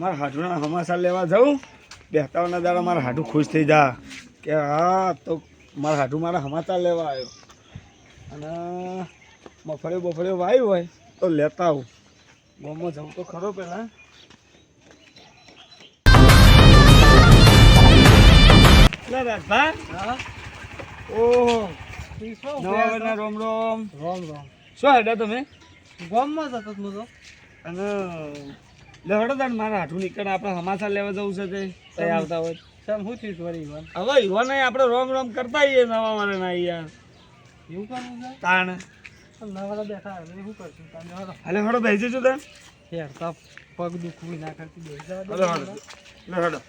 મારા હાડુના હમાસા લેવા જાઉં? બેહતાવાના દાડા મારા હાડું ખુશ થઈ જા. કે હા તો મારા હાડું મારા હમાસા લેવા આવ્યો. અને મફળ્યો બફળીઓ વાયું હોય તો લેતા આવું. ગામમાં જવું તો ખરો પહેલાં રાજભા. ઓહો. રોમ રોમ. રોમ રોમ. શું હેડા તમે? ગામમાં જતો જ નતો. અને લેવડો તાર મારા હાથું નીકળે આપણે હમાસા લેવા જવું છે તે? તઈ આવતા હોય? સમ હું થયું વળી ઈવન. હવે યુવાન આપણે રોમ રોમ કરતા આવીએ નવા વાળાના યાર એવું કરવું છે? તાણ. નવા બેઠા હવે શું કરશું તાણ હાલે હડો બેસી છું યાર તો પગ દુખવું ના કરતી બેસી જવા દે હડો. હડો.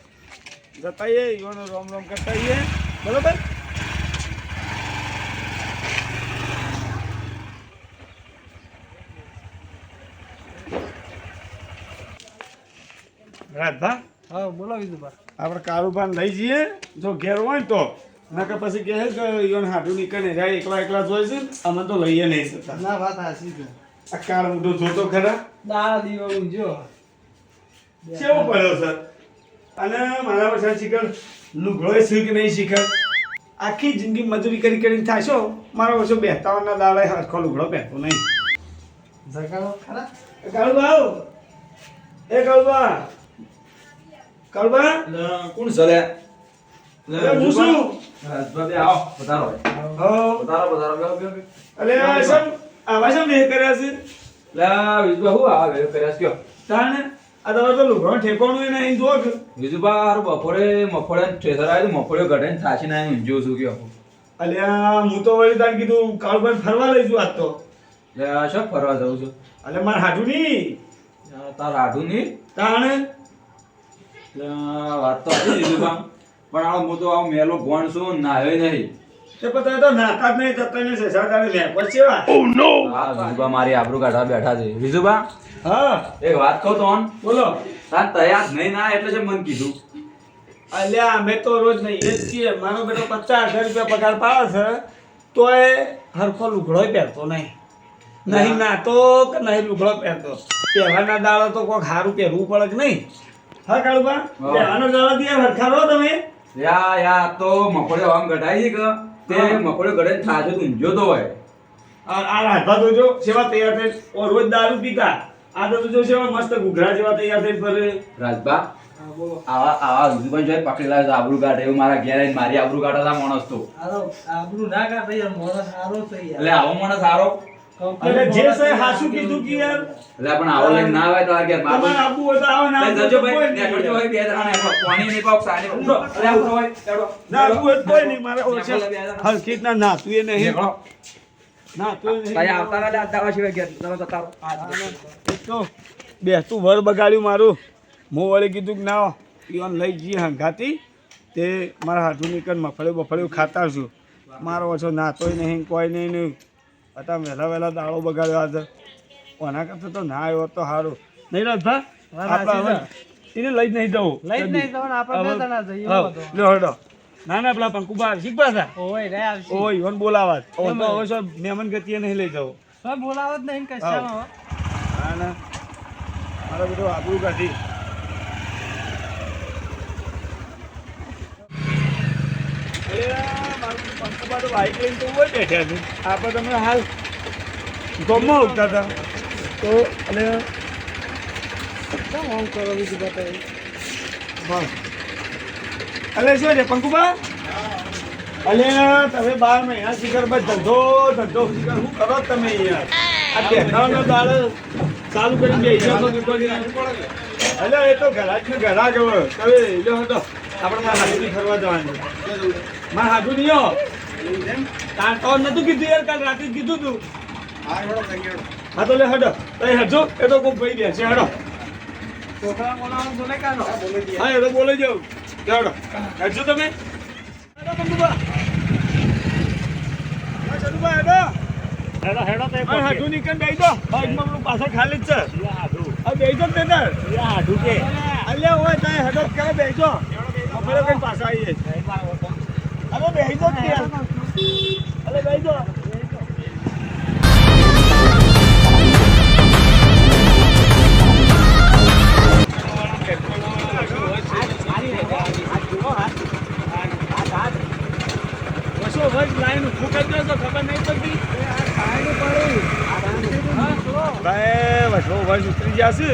જતા આવીએ યુવાનો રોમ રોમ કરતા આવીએ. બરોબર? રાજભા હા બોલો વિદુભા આપણે કાળુભાન લઈ જઈએ. જો ઘેર હોય ને તો. નકર પછી કહે કે યોન હાડું નીકળે જાય એકલા એકલા જોઈ છે અમે તો લઈએ નહીં શકતા ના વાત હાસી છે. આ કાળ મોટો જોતો ખરા? દાડા દીવા ઊંજો કેવો પડ્યો સર અને મારા પાસે શીખર લુગડોય શીખ નહીં શીખર? આખી જિંદગી મજૂરી કરી કરીને થાશો? મારા વર્ષો બેહતાવાના દાડે હરખો લુગડો પહેરતો નહીં. જગાડો ખરા. કાળુ ભાવ એ કાળુબા કાળુબા કોણ અરે હું શું રાજભાઈ આવો પધારો પધારો પધારો. અલે સમ આવા સમ મેં કર્યા છે લે વિજુભા હું આવા વેવ કર્યા છે તાણે આ તમારે તો લુગડો ઠેકોણું નહીં જો કે વિજુભા બપોરે મફળે ટ્રેસર આવ્યું તો મફળીઓ ઘટાઈને થાચી ના ઊંઝ્યો છું કયો અલ્યા હું તો વળી તાર કીધું કાળુભાઈ ફરવા લઈ આજ તો લે શો ફરવા જાઉં છું અલે મારે હાડું નહીં તાર આઢું નહીં તાણે વાત તો હતી કામ પણ આ હું તો મેલો ગોણ છું નાહ્યો નહીં. તે પતા તો નાતા જ નહીં થતા ને સેસા તારે મે પછી વા હા વિજુબા મારી આબરૂ કાઢવા બેઠા છે. વિજુબા? હા. એક વાત કહો તો ઓન. બોલો. તાર તૈયાર નહીં ના એટલે છે મન કીધું. અલ્યા અમે તો રોજ નહીં એ જ છીએ મારો બેટો પચાસ હજાર રૂપિયા પગાર પાડે છે તોય હરખો લુગડો પહેરતો નહીં. નહીં નાતો કે નહીં લુગડો પહેરતો? પહેરવાના દાડો તો કોઈક સારું પહેરવું પડે કે નહીં? હા કાળુબા? હા. પહેરવાનો દાડો ત્યાં હરખા તમે. યા યા તો મફળીઓ આમ ગઢાઈ કે? તે હા. મફળીઓ થાજો થાચો તો તો હોય. આ આ રાજભા તો જો સેવા તૈયાર થઈ ઓ રોજ દારૂ પીતા. આ તો જો સેવા મસ્ત ઘૂઘરા જેવા તૈયાર થઈ પર રાજબા આવા આવા વિધુભાઈ જોઈ પકડેલા છે આબરૂ કાઢે એવું મારા ઘેર આવીને મારી આબરૂ કાઢે છે માણસ તો. આબરૂ ના કાઢે મોણસ સારો છે એટલે આવો માણસ સારો એટલે જે છે હાસુ કીધું કે યાર એટલે પણ આવો લઈને ના આવે તો આ કે મારું તમારે આબુ હોય તો આવો ના જજો તો ભાઈ. નેકળજો હોય બે જણા નેકળો પાણી નહીં પાક સાને ઉઠો. અરે ઉઠો હોય ના આબુ હોય કોઈ નહીં મારે ઓછે બે ના હરખી રીતના એ નહીં. ના તું એ તારે આવતા ના દાદા સિવાય ઘેર તમે જતા રહો. એક તો બેસતું વર બગાડ્યું મારું. હું વળી કીધું કે ના પીવાન લઈ જઈએ હંગાતી. તે મારા હાથું નીકળ મફળ્યું બફળ્યું ખાતા છું. મારો ઓછો નાતોય નહીં કોઈ નહીં નહીં. હતા વહેલા વહેલા દાળો બગાડ્યો છે. કોના કરતા તો ના આવ્યો તો સારું નહીં આપણે એને લઈ જ નહીં જવું. લઈ જ નહીં જવાનું આપણે બે જણા જઈએ લ્યો હેડો. ના ના પેલા પંકુબા શીખવા હતા ઓય રે આવશે. ઓ ઈવન બોલાવા. ઓ તો. હવે શું મહેમાન ગતિએ નહીં લઈ જવું. સર બોલાવત નહીં કશામાં ના ના. મારો બધું આબરૂ કાઢી. અરે, પંકુબા તો બાઇક લઈને તો જ બેઠા છે આપણે તમે હાલ ગમમાં ઉગતા હતા. તો અને કેમ આમ કરો બીજું બતાવી? બસ. અલે શું છે પંકુબા? અલે તમે બાર મહિના શિખર બસ ધંધો ધંધો શિખર શું કરો તમે યાર આ બેઠાનો દાળ ચાલુ કરી બે અલે એ તો ઘરા જ ને ઘરા જ હવે. તમે આપણે હાથુથી ફરવા જવાનું. મારા હાજુ નહીં હો. તાર તો નતું કીધું યાર કાલ રાતે જ કીધું તું. હા તો લે હડો. તો હજો એ તો કોઈ ભાઈ બેસે હડો. છોકરા તો ને કાનો? હા એ તો બોલે જાવ ચાલો હજો તમે. હેડો હા ચંદુબા હેડો. હેડો હેડો તો હા હાડું નીકળ બેસી દો. બાઈકમાં પેલું પાછળ ખાલી જ છે. હા બેસી દો તે તાર હાડું કે. અલ્યા હોય તાય હેડો ક્યાં બેસજો આપણે કઈ પાછા આવીએ. અરે બેહી જો ત્યાં. અરે બેહી જો ઉતરી જશે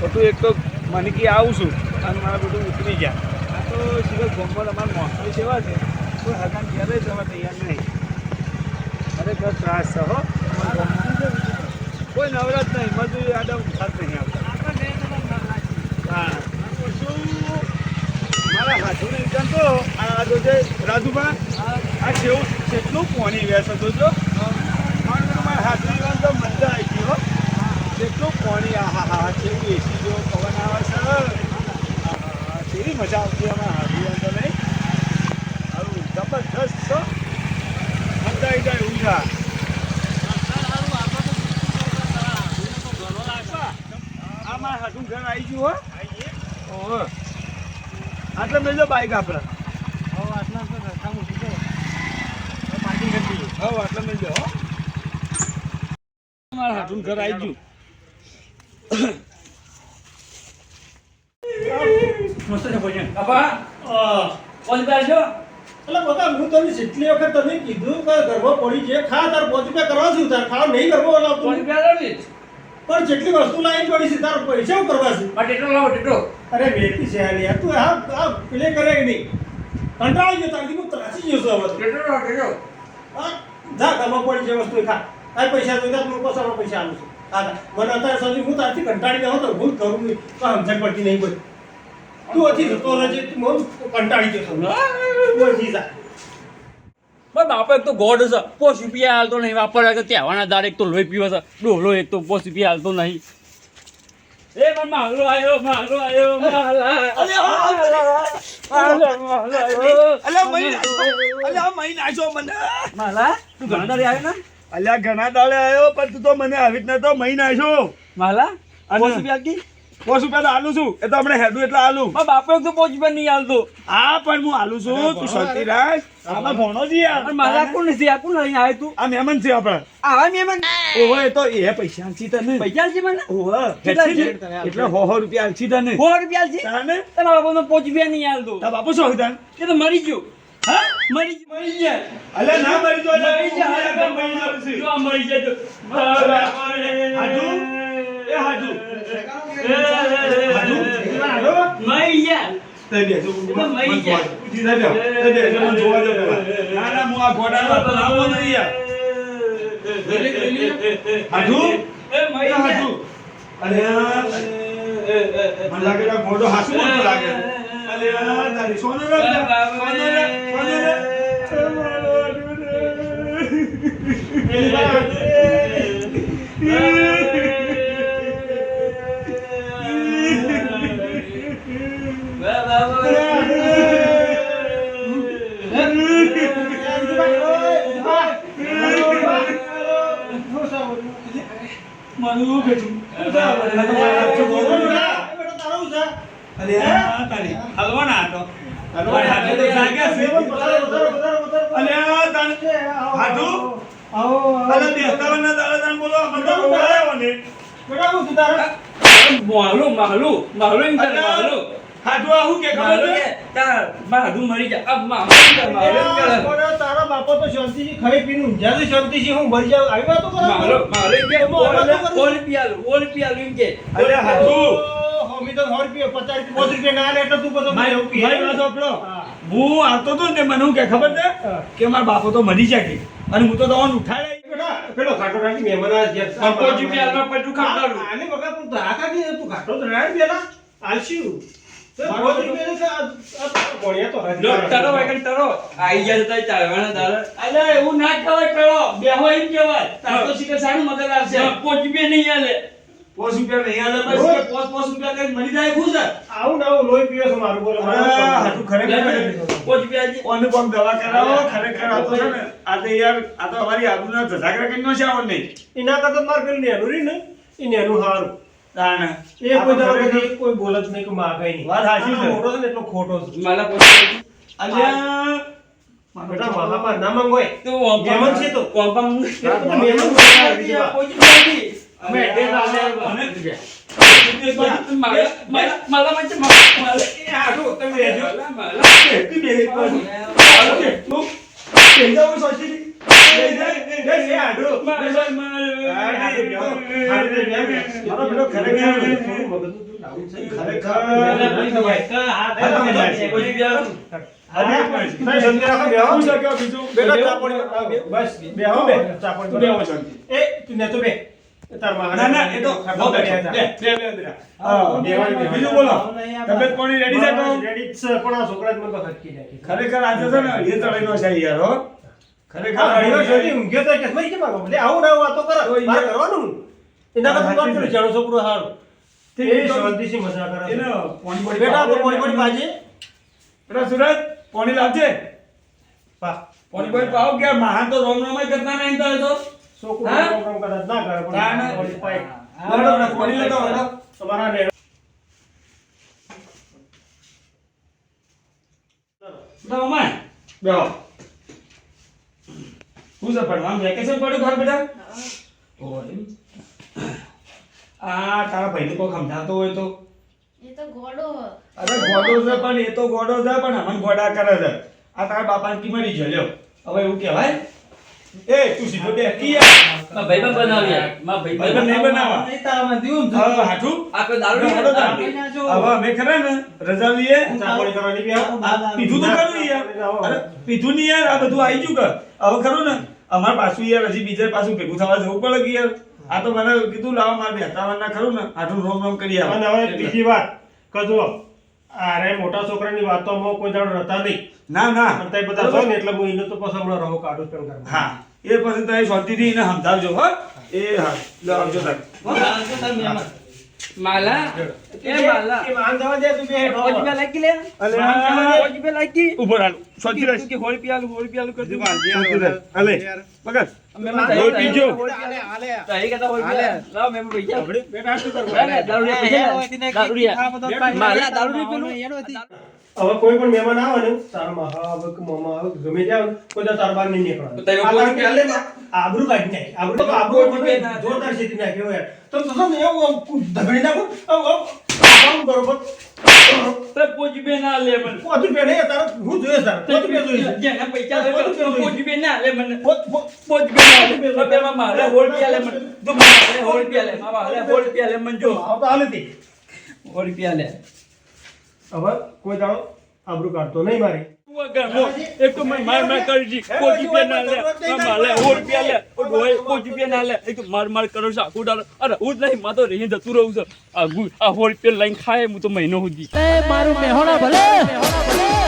તો તું એક તો મને કે આવું છું. અને મારા બધું ઉતરી ગયા. તો શિવર ગોમ્બલ અમારા મોસમી સેવા છે. કોઈ હગાન ક્યારે જવા તૈયાર નહીં. ખરેખર ત્રાસ છે હો. ગામમાં. કોઈ નવરાત નહીં. મજૂરી આડમ ખાત નહીં આવતા હા. મારા હાથું નહીં તો આ તો જે રાજુભા આ કેવું કેટલું પોણી વેસ હતો જો મારા હાથની તો મજા આવી ગઈ હો. કેટલું પોણી આહા હા કેવું એસી જો પવન આવે કેવી મજા આવતી અમારા હાથની તો નહીં. સારું જબરજસ્ત છો? મજા આવી જાય ઊંઘા આ મારા હાથું ઘર આવી ગયું હો. ઓહો. આટલે મેળજો બાઈક આપણે હો, આટલા રસ્તા મૂકી દો. પાર્કિંગ કરી દીધું હો. આટલે મેળજો હો મારા હાથું ઘર આવી ગયું. મસ્ત છે ભોજન. બાપા કોણ બેસજો એટલે બધા હું તને જેટલી વખત તને કીધું કે ગરબો પડી છે ખા તાર પાંચ રૂપિયા કરવા છું તાર ખાવ નહીં ગરબો કોણ લાવતું બેસજો પણ જેટલી વસ્તુ લાવી પડી છે તાર પૈસા કરવા છે? આ ટેટો લાવો ટેટો. અરે વેતી છે આ યાર તું આ પેલે કરે કે નહીં? કંટાળી ગયો તારથી હું ત્રાસી ગયો છું હવે. ટેટો લાવો ટેટો. જા પડી છે વસ્તુ ખા. આ પૈસા જોઈતા હું પાછા પૈસા આલું છું. મને અત્યારે સમજી હું તારથી કંટાળી ગયો તો ભૂલ કરું નહીં. સમજણ પડતી નહીં કોઈ. તું હતી જતો રહેજે તું કંટાળી છું. તું હજી જા. મારા બાપા એક તો ગોડ છે. પોસ રૂપિયા હાલતો નહીં. વાપર કે તહેવારના દાર એક તો લોહી પીવે છે. ડોલો એક તો પોસ રૂપિયા હાલતો નહીં. એ મારો માલો આવ્યો માલો આવ્યો માલા અલ્યા મહી અલ્યા મહી નાખ્યો મને. માલા તું ઘણા દાડે આવ્યો ને? અલ્યા ઘણા દાડે આવ્યો પણ તું તો મને આવી જ નતો મહી નાખ્યો માલા અને- પોસ રૂપિયા પોસ રૂપિયા તો આલુ છું. એ તો આપણે હેડું એટલે આલુ. મારા બાપા તો પાંચ રૂપિયા નહીં આલતો. હા પણ હું આલુ છું. તું શાંતિ રાખ આમાં ભણો જી યાર. અને માલા કોણ નથી આ કોણ લઈને આવ્યો તું. આ મહેમાન છે આપણા. આ મહેમાન? ઓહો એ તો એ પૈસા આલસી તને. પૈસા છે મને? ઓહો? ને? એટલે હો હો રૂપિયા આલસી તને. હો રૂપિયા છે તને? તારા બાપાનો પોચ રૂપિયા નહીં આલતો. તારા બાપુ શું હતા એ તો મરી ગયો. હા? મરી ગયો. મરી જાય. અલ્યા ના મરી જો મરી જાય. મરી જાય મરી ગયા હાજુ? મરી ગયા તઈ બેસો. તો મરી ગયા. બેસો. તઈ બેસો, મને જોવા દો ના, ના, હું આ ઘોડાનો હાથો લાવવો નહીં યાર. હાજુ? એ મરી હાજુ? ગયા મને લાગે છે ઘોડો હાસુ બોલતો લાગે. અલ્યા, તારી સોનું રખ લે. સોનું રખ, સોનું મારો હાજુ મારું બેઠું. અલ્યા, તારી હલવાના હતો. હલવાના હાથે તો જાગ્યા છે. અલ્યા, તારે હાજુ? અલ્યા, બેસતાવાના દાડા તારે બોલો, અમે તો બોલાયો ને. માલો માલો માલો એમ કરે અલ્યા, માલો હાજુ આ શું કે ખબર માલો છે? કે તાર માધુ મરી જા અબ માલો એમ કરે, માલો એમ કરે તારા બાપા તો શાંતિથી ખાઈ પીને ઊંઝા તો શાંતિથી હું મરી જાઉં. આવી વાતો કરો માલો માલો કે ઓલ પિયાલો ઓલ પિયાલો કે. અલ્યા, હાજુ. અમે તો સો રૂપિયા પચાસ રૂપિયા પાંચ રૂપિયા ના લે એટલે તું બધો મારી એવું વાત સાંભળો. હું. આવતો હતો ને મને કે ખબર છે? કે મારા બાપો તો મરી જાય અને હું તો દવાનું ઉઠાડે. પેલો ખાટો મહેમાન આ જે- રૂપિયા આલવા આને તું ધાકા કે તું ખાટો તો પેલા. એવું ના કહેવાય પેલો. બેહો એમ કહેવાય. તારો તો શીખર સારું મગજ આવશે. પોચ બે નહીં આલે. પોસ રૂપિયા નહીં આલે બસ કે પોસ પોસ રૂપિયા કઈ મરી જાય ખુશ આવું ના આવું લોહી પીવે છે મારું બોલો કામ. હાચું ખરેખર પોસ રૂપિયા. ઓને કોક દવા કરાવો ખરેખર આ તો છે ને આ તો યાર આ તો અમારી આબરૂના ધજાગરા કરી નો છે આવો નહીં. એના કરતા માર પેલું નેનું રહ્યું ને એ નેનું હારું. તાણે. એ કોઈ દવા દાડો કોઈ બોલત નહીં કે માગે નહીં. વાત સાચી છે. મોટો છે ને એટલો ખોટો છે. માલા પોસ અલ્યા. બેટા મહામાં ના મંગોય તો ઓમ છે તો. ઓમ એ તો બેહો. બે. ચા બેહો. શાંતિ. એ તું ને તો બે. ના ના એ તો ખાધો બે, બેઠા બે, હતા. બે, બે, બે. હા, બેહવાની, બેહવાની. બીજું બોલો તબિયત પાણી રેડી છે તો રેડી છે, પણ આ છોકરા જ મને તો હટકી ખરેખર આજે છે ને એ તળેલો છે યાર હો ખરેખર આ ઘણી ઊંઘ્યો તો કે મરી કેમ આવો? લે આવું ના વાતો કરે. મારે કરવાનું. એના કરતાં વાત કરી, જાણો છોકરો હારો. તે શાંતિથી મજા કરે. એને પાણી પાણી બેટા પાવ. પોણી પાણી પાજે. બેટા સુરજ પાણી લાવજે પા. પાણી પાણી પાવ કે મહાન તો રોમ રોમ કરતા નહીં તો છોકરો ના કરે, પણ. લેડો, લેડો, તમારા ને બેટા મમ્મા બેહો. ભણવાનું વેકેશન પડ્યું ઘર બેટા આ તારા ભાઈને કોઈ સમજાતો હોય તો? એ તો ગોડો અરે ગોડો છે પણ એ તો ગોડો છે પણ અમન ગોડા કરે છે. આ તારા બાપાને કી મરી ગયો લ્યો. હવે એવું કહેવાય એ તું સીધો બે કી. મારા ભાઈબંધ બનાવી યાર. મારા નહીં બનાવા નહીં બનાવવા હા, હાચું? આપણે દારૂ નહીં. નહીં. હવે અમે ખરા ને રજા લઈએ. ચાકોડી કરવાની બી પીધું તો કરું યાર. અરે પીધું નહીં યાર આ બધું આવી ગયું કે. હવે ખરું ને અમાર પાછું યાર હજી બીજે પાછું ભેગું થવા જવું પડે કે યાર. આ તો મને કીધું લાવા મારે બેતાવન ના ખરું ને આટલું રોમ રોમ કરી અને આવે હવે બીજી વાત. કે આરે મોટા છોકરાની વાતોમાં કોઈ જાણ રહેતા નહીં. ના ના. અને બધા છો ને એટલે હું એને તો પછી હમણાં રહો કાઢું પણ ઘરમાં. હા. એ પછી તમે શાંતિથી એને સમજાવજો હો. એ હા આવજો તાર માલા? એ માલા. એ વાન જવા દે, તું બે હેઠ આવો. લાગી લે? અલે. પોચી પી લાગી? ઊભો રાલ શાંતિ રાખ કે હોળી પી આલું હોળી પી આલું કરતી શાંતિ રાખ અલે પકડ. અમે પીજો. તો એ કહેતા હોળી પી આલે. મેં પૈસા બેટા, શું કરવું? ના, ના, પૈસા લે. માલા દારૂડિયા પેલું? હવે કોઈ પણ મહેમાન આવે ને તારા મહા આવે કે મામા આવે ગમે તે આવે કોઈ તો તારા બહાર નહીં તમે માં આબરૂ કાઢી નાખે. આબરૂ તો આબરૂ જોરદાર છેતી નાખે યાર. તો તો ને એવું ધગડી નાખું, બરોબર. તો ના લે મને. તારે હું જોઈએ જોઈએ છે. પૈસા લે ના લે મને. ના લે. તો મારે હોળી પી આલે મને. તો મારે હોળી પી આલે મારા પી મને જો. આવ તો. હોળી પી આલે હવે કોઈ દાડો આબરૂ કાઢતો નહીં મારી. એક તો મને માર માર કરી દી પોચી પી ના લે. મારા હાલે હોળી પી આલે ઓય પોચી પી ના લે. એક માર માર કરો છો આખું દાડો. અરે હું જ નહીં માં તો રહી જતું રહું છું. આ ગુ- આ હોળી પી લઈને ખાય હું તો મહિનો સુધી. એ મારું મેહોણા ભલે.